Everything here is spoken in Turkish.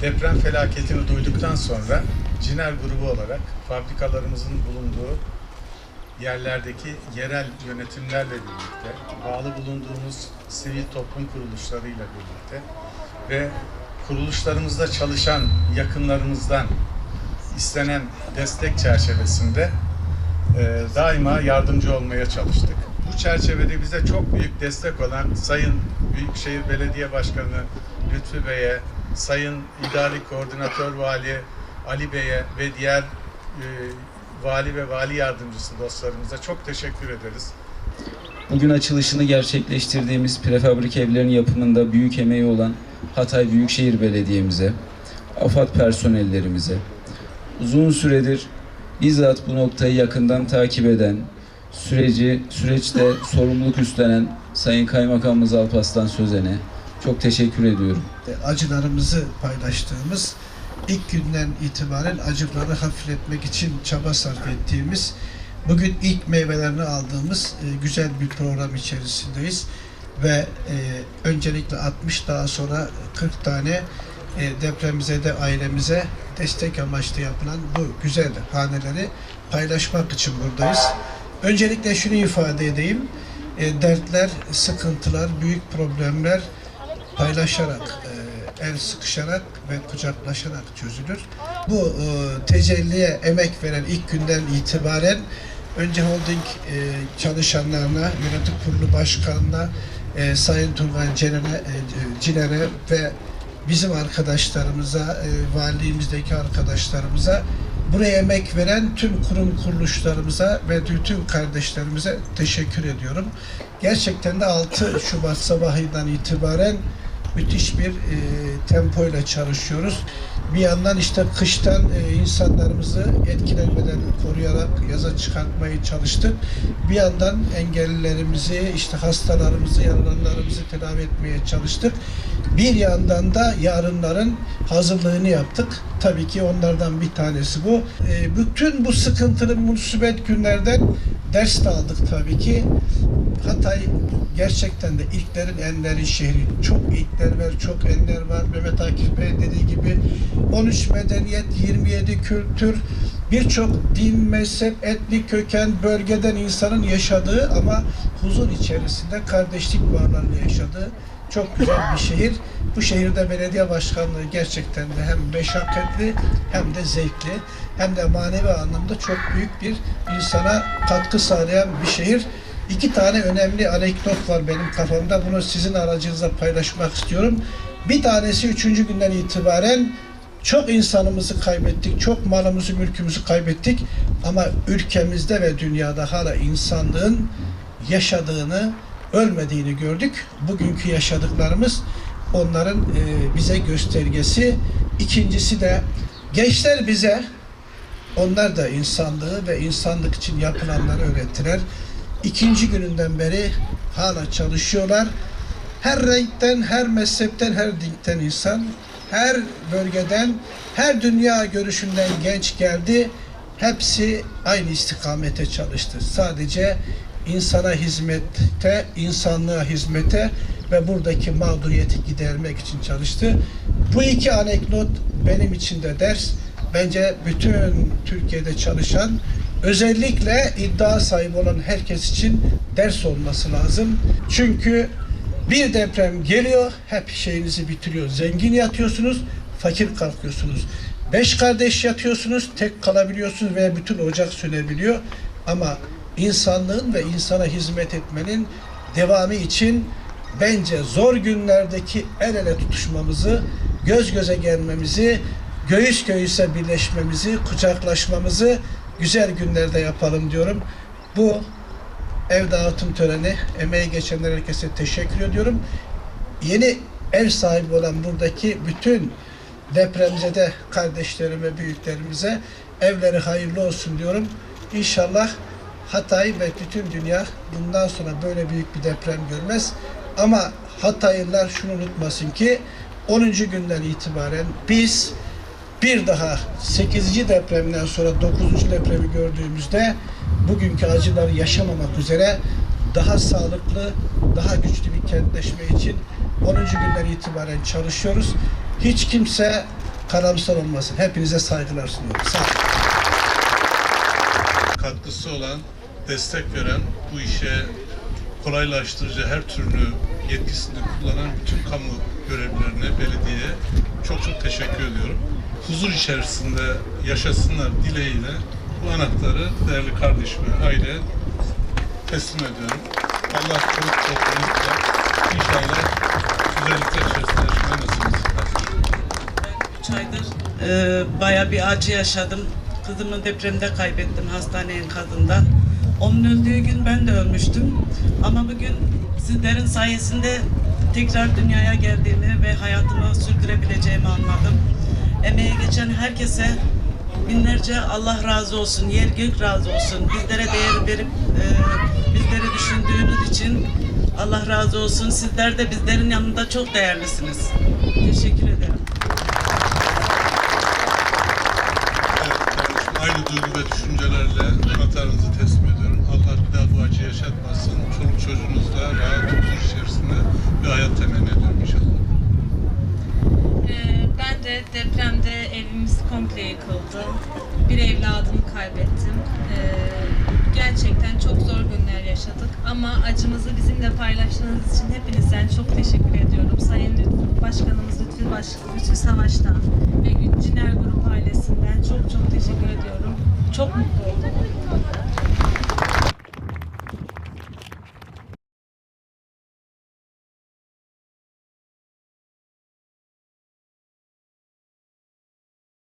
deprem felaketini duyduktan sonra Ciner grubu olarak fabrikalarımızın bulunduğu yerlerdeki yerel yönetimlerle birlikte, bağlı bulunduğumuz sivil toplum kuruluşlarıyla birlikte ve kuruluşlarımızda çalışan yakınlarımızdan istenen destek çerçevesinde e, daima yardımcı olmaya çalıştık. Bu çerçevede bize çok büyük destek olan Sayın Büyükşehir Belediye Başkanı Lütfü Bey'e, Sayın İdari Koordinatör Vali Ali Bey'e ve diğer e, vali ve vali yardımcısı dostlarımıza çok teşekkür ederiz. Bugün açılışını gerçekleştirdiğimiz prefabrik evlerin yapımında büyük emeği olan Hatay Büyükşehir Belediye'mize, AFAD personellerimize, uzun süredir bizzat bu noktayı yakından takip eden, süreci süreçte sorumluluk üstlenen Sayın Kaymakamımız Alpaslan Sözen'e çok teşekkür ediyorum. acılarımızı paylaştığımız, ilk günden itibaren acıları hafifletmek için çaba sarf ettiğimiz, bugün ilk meyvelerini aldığımız e, güzel bir program içerisindeyiz. Ve e, öncelikle 60 daha sonra 40 tane e, depremize de ailemize destek amaçlı yapılan bu güzel haneleri paylaşmak için buradayız. Öncelikle şunu ifade edeyim. E, dertler, sıkıntılar, büyük problemler paylaşarak, e, el sıkışarak ve kucaklaşarak çözülür. Bu e, tecelliye emek veren ilk günden itibaren önce holding e, çalışanlarına, yönetim kurulu başkanına, Sayın Turgay Ciner'e ve bizim arkadaşlarımıza, e, valiliğimizdeki arkadaşlarımıza, buraya emek veren tüm kurum kuruluşlarımıza ve bütün kardeşlerimize teşekkür ediyorum. Gerçekten de 6 Şubat sabahından itibaren müthiş bir e, tempoyla çalışıyoruz. Bir yandan işte kıştan e, insanlarımızı etkilenmeden koruyarak yaza çıkartmaya çalıştık. Bir yandan engellilerimizi, işte hastalarımızı, yaralananlarımızı tedavi etmeye çalıştık. Bir yandan da yarınların hazırlığını yaptık. Tabii ki onlardan bir tanesi bu. E, bütün bu sıkıntılı musibet günlerden ders de aldık tabii ki. Hatay gerçekten de ilklerin enlerin şehri. Çok ilkler var, çok enler var. Mehmet Akif Bey dediği gibi 13 medeniyet, 27 kültür, birçok din, mezhep, etnik köken, bölgeden insanın yaşadığı ama huzur içerisinde kardeşlik bağlarıyla yaşadığı çok güzel bir şehir. Bu şehirde belediye başkanlığı gerçekten de hem meşakkatli hem de zevkli hem de manevi anlamda çok büyük bir insana katkı sağlayan bir şehir. İki tane önemli anekdot var benim kafamda. Bunu sizin aracınızla paylaşmak istiyorum. Bir tanesi üçüncü günden itibaren çok insanımızı kaybettik, çok malımızı, mülkümüzü kaybettik. Ama ülkemizde ve dünyada hala insanlığın yaşadığını, ölmediğini gördük. Bugünkü yaşadıklarımız onların e, bize göstergesi. İkincisi de gençler bize onlar da insanlığı ve insanlık için yapılanları öğrettiler. İkinci gününden beri hala çalışıyorlar. Her renkten, her mezhepten, her dinden insan, her bölgeden, her dünya görüşünden genç geldi. Hepsi aynı istikamete çalıştı. Sadece insana hizmete, insanlığa hizmete ve buradaki mağduriyeti gidermek için çalıştı. Bu iki anekdot benim için de ders. Bence bütün Türkiye'de çalışan özellikle iddia sahibi olan herkes için ders olması lazım. Çünkü bir deprem geliyor, hep şeyinizi bitiriyor. Zengin yatıyorsunuz, fakir kalkıyorsunuz. Beş kardeş yatıyorsunuz, tek kalabiliyorsunuz veya bütün ocak sönebiliyor. Ama insanlığın ve insana hizmet etmenin devamı için bence zor günlerdeki el ele tutuşmamızı, göz göze gelmemizi, göğüs göğüse birleşmemizi, kucaklaşmamızı güzel günlerde yapalım diyorum. Bu ev dağıtım töreni, emeği geçenler herkese teşekkür ediyorum. Yeni ev sahibi olan buradaki bütün depremzede kardeşlerime, büyüklerimize evleri hayırlı olsun diyorum. İnşallah Hatay ve bütün dünya bundan sonra böyle büyük bir deprem görmez. Ama Hataylılar şunu unutmasın ki 10. günden itibaren biz bir daha 8. depremden sonra 9. depremi gördüğümüzde bugünkü acıları yaşamamak üzere daha sağlıklı, daha güçlü bir kentleşme için 10. günden itibaren çalışıyoruz. Hiç kimse karamsar olmasın. Hepinize saygılar sunuyorum. Sağ olun. katkısı olan, destek veren, bu işe kolaylaştırıcı her türlü yetkisini kullanan bütün kamu görevlilerine, belediyeye çok çok teşekkür ediyorum. Huzur içerisinde yaşasınlar dileğiyle bu anahtarı değerli kardeşime, aileye teslim ediyorum. Allah çoluk çocuğunuzla inşallah güzellikler içerisinde yaşamayı nasip etsin. 3 aydır e, baya bir acı yaşadım. Kızımı depremde kaybettim hastane enkazında. Onun öldüğü gün ben de ölmüştüm. Ama bugün sizlerin sayesinde tekrar dünyaya geldiğimi ve hayatımı sürdürebileceğimi anladım. Emeğe geçen herkese binlerce Allah razı olsun, yer gök razı olsun. Bizlere değer verip e, bizleri düşündüğünüz için Allah razı olsun. Sizler de bizlerin yanında çok değerlisiniz. Teşekkür ederim. Evet aynı duygu ve düşüncelerle anahtarınızı teslim ediyorum. Ama acımızı bizimle paylaştığınız için hepinizden çok teşekkür ediyorum. Sayın Başkanımız Lütfü, Baş, Lütfü Savaş'tan ve Ciner Grup ailesinden çok çok teşekkür ediyorum. Çok mutlu oldum.